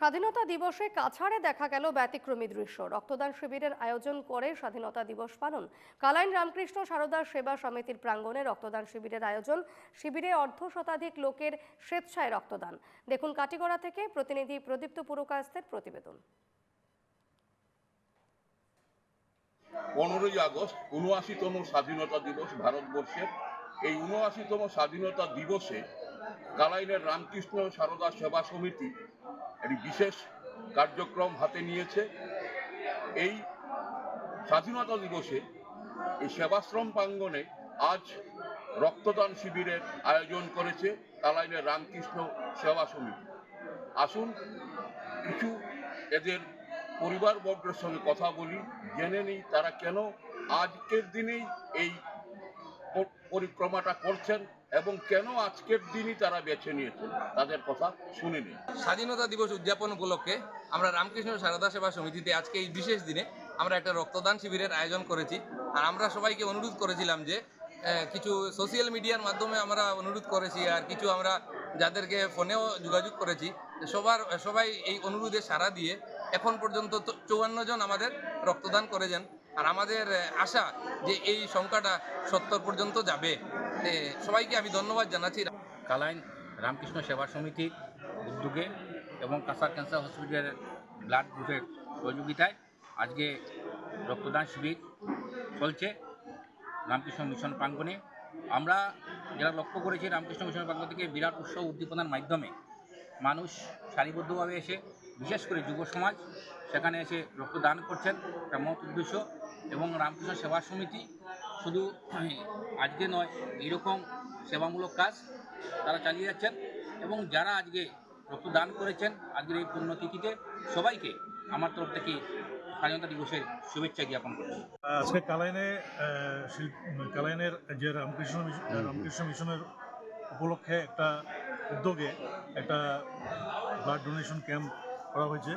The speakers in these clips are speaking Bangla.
স্বাধীনতা দিবসে কাছাড়ে দেখা গেল ব্যতিক্রমী দৃশ্য। রক্তদান শিবিরের আয়োজন করে স্বাধীনতা দিবস পালন। কালাইন রামকৃষ্ণ সারদা সেবা সমিতির প্রাঙ্গণে রক্তদান শিবিরের আয়োজন। শিবিরে অর্ধ শতাধিক লোকের স্বেচ্ছায় রক্তদান। দেখুন কাটিগড়া থেকে প্রতিনিধি প্রদীপ্ত পুরকায়স্থের প্রতিবেদন। পনেরোই আগস্ট উনআশিতম স্বাধীনতা দিবস ভারতবর্ষের। এই উনআশিতম স্বাধীনতা দিবসে কালাইনের রামকৃষ্ণ সারদা সেবা সমিতি একটি বিশেষ কার্যক্রম হাতে নিয়েছে। এই স্বাধীনতা দিবসে এই সেবাশ্রম প্রাঙ্গণে আজ রক্তদান শিবিরের আয়োজন করেছে কালাইনের রামকৃষ্ণ সেবা সমিতি। আসুন, কিছু এদের পরিবারবর্গের সঙ্গে কথা বলি, জেনে নিই তারা কেন আজকের দিনেই এই পরিক্রমাটা করছেন। এবং কেন আজকের দিনই তারা বেছে নিয়েছেন তাদের কথা শুনে নিই স্বাধীনতা দিবস উদযাপন উপলক্ষে আমরা রামকৃষ্ণ সারদা সেবা সমিতিতে আজকে এই বিশেষ দিনে আমরা একটা রক্তদান শিবিরের আয়োজন করেছি। আর আমরা সবাইকে অনুরোধ করেছিলাম যে কিছু সোশ্যাল মিডিয়ার মাধ্যমে আমরা অনুরোধ করেছি আর কিছু আমরা যাদেরকে ফোনেও যোগাযোগ করেছি সবার, সবাই এই অনুরোধে সাড়া দিয়ে এখন পর্যন্ত চৌয়ান্ন জন আমাদের রক্তদান করেছেন। আর আমাদের আশা যে এই সংখ্যাটা সত্তর পর্যন্ত যাবে। সবাইকে আমি ধন্যবাদ জানাচ্ছি। কালাইন রামকৃষ্ণ সেবা সমিতির উদ্যোগে এবং কাসার ক্যান্সার হসপিটালের ব্লাড গ্রুপের সহযোগিতায় আজকে রক্তদান শিবির চলছে রামকৃষ্ণ মিশন প্রাঙ্গণে। আমরা যারা লক্ষ্য করেছি রামকৃষ্ণ মিশন প্রাঙ্গণ থেকে বিরাট উৎসব উদ্দীপনার মাধ্যমে মানুষ সারিবদ্ধভাবে এসে, বিশেষ করে যুব সমাজ, সেখানে এসে রক্তদান করছেন। একটা মত উদ্দেশ্য এবং রামকৃষ্ণ সেবা সমিতি শুধু আজকে নয় এরকম সেবামূলক কাজ তারা চালিয়ে যাচ্ছেন এবং যারা আজকে রক্তদান করেছেন, আজকের এই পুণ্যতিথিতে সবাইকে আমার তরফ থেকে স্বাধীনতা দিবসের শুভেচ্ছা জ্ঞাপন করছি। আজকে কালাইনে কালাইনের যে রামকৃষ্ণ রামকৃষ্ণ মিশনের উপলক্ষে একটা উদ্যোগে একটা ব্লাড ডোনেশন ক্যাম্প করা হয়েছে।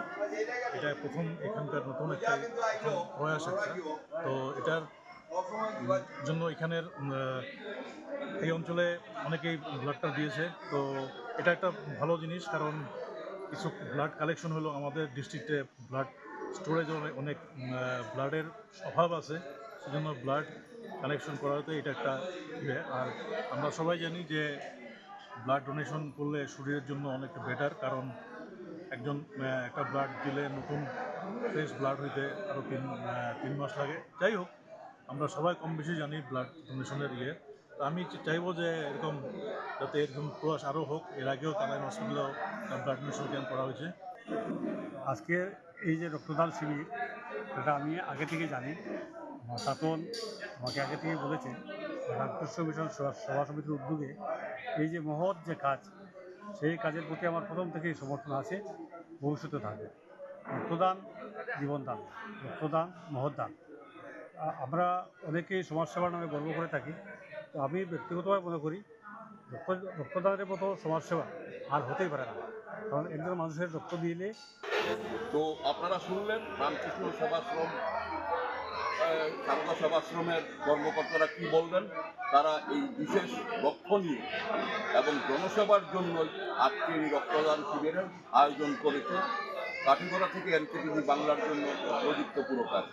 এটা প্রথম এখানকার নতুন একটা প্রয়াস একটা। তো এটার জন্য এখানের এই অঞ্চলে অনেকেই ব্লাডটা দিয়েছে। তো এটা একটা ভালো জিনিস কারণ কিছু ব্লাড কালেকশন হলো আমাদের ডিস্ট্রিক্টে ব্লাড স্টোরেজ অনেক ব্লাডের অভাব আছে। সেজন্য ব্লাড কালেকশন করাতে এটা একটা ইয়ে। আর আমরা সবাই জানি যে ব্লাড ডোনেশন করলে শরীরের জন্য অনেক বেটার কারণ একজন একটা ব্লাড দিলে নতুন ফ্রেশ ব্লাড হইতে আরও তিন তিন মাস লাগে। যাই হোক আমরা সবাই কম বেশি জানি ব্লাড ডোনেশনের ইয়ে। তো আমি চাইব যে এরকম যাতে এরকম প্রয়াস আরও হোক, এর আগেও কানাইন হসপিটালেও ব্লাড ডোনেশন ক্যাম্প করা হয়েছে। আজকে এই যে রক্তদান শিবির এটা আমি আগে থেকে জানি। আমার তাতন আমাকে আগে থেকে বলেছে রামকৃষ্ণ মিশন সভা- সমিতির উদ্যোগে এই যে মহৎ যে কাজ, সেই কাজের প্রতি আমার প্রথম থেকেই সমর্থন আছে, ভবিষ্যতে থাকবে। রক্তদান, জীবনদান। রক্তদান মহৎ দান আ- আমরা অনেকেই সমাজসেবার নামে গর্ব করে থাকি। তো আমি ব্যক্তিগতভাবে মনে করি, রক্ত, রক্তদানের মতো সমাজসেবা আর হতেই পারে না। কারণ একজন মানুষের রক্ত দিলে তো আপনারা শুনলেন, রামকৃষ্ণ সেবাশ্রম সারদা সেবাশ্রমের কর্মকর্তারা কি বলবেন? তারা এই বিশেষ লক্ষ্য নিয়ে এবং জনসেবার জন্যই আজকের এই রক্তদান শিবিরের আয়োজন করেছে। কাঠিগড়া থেকে এনকেটিভি বাংলার জন্য প্রযুক্ত পুরকার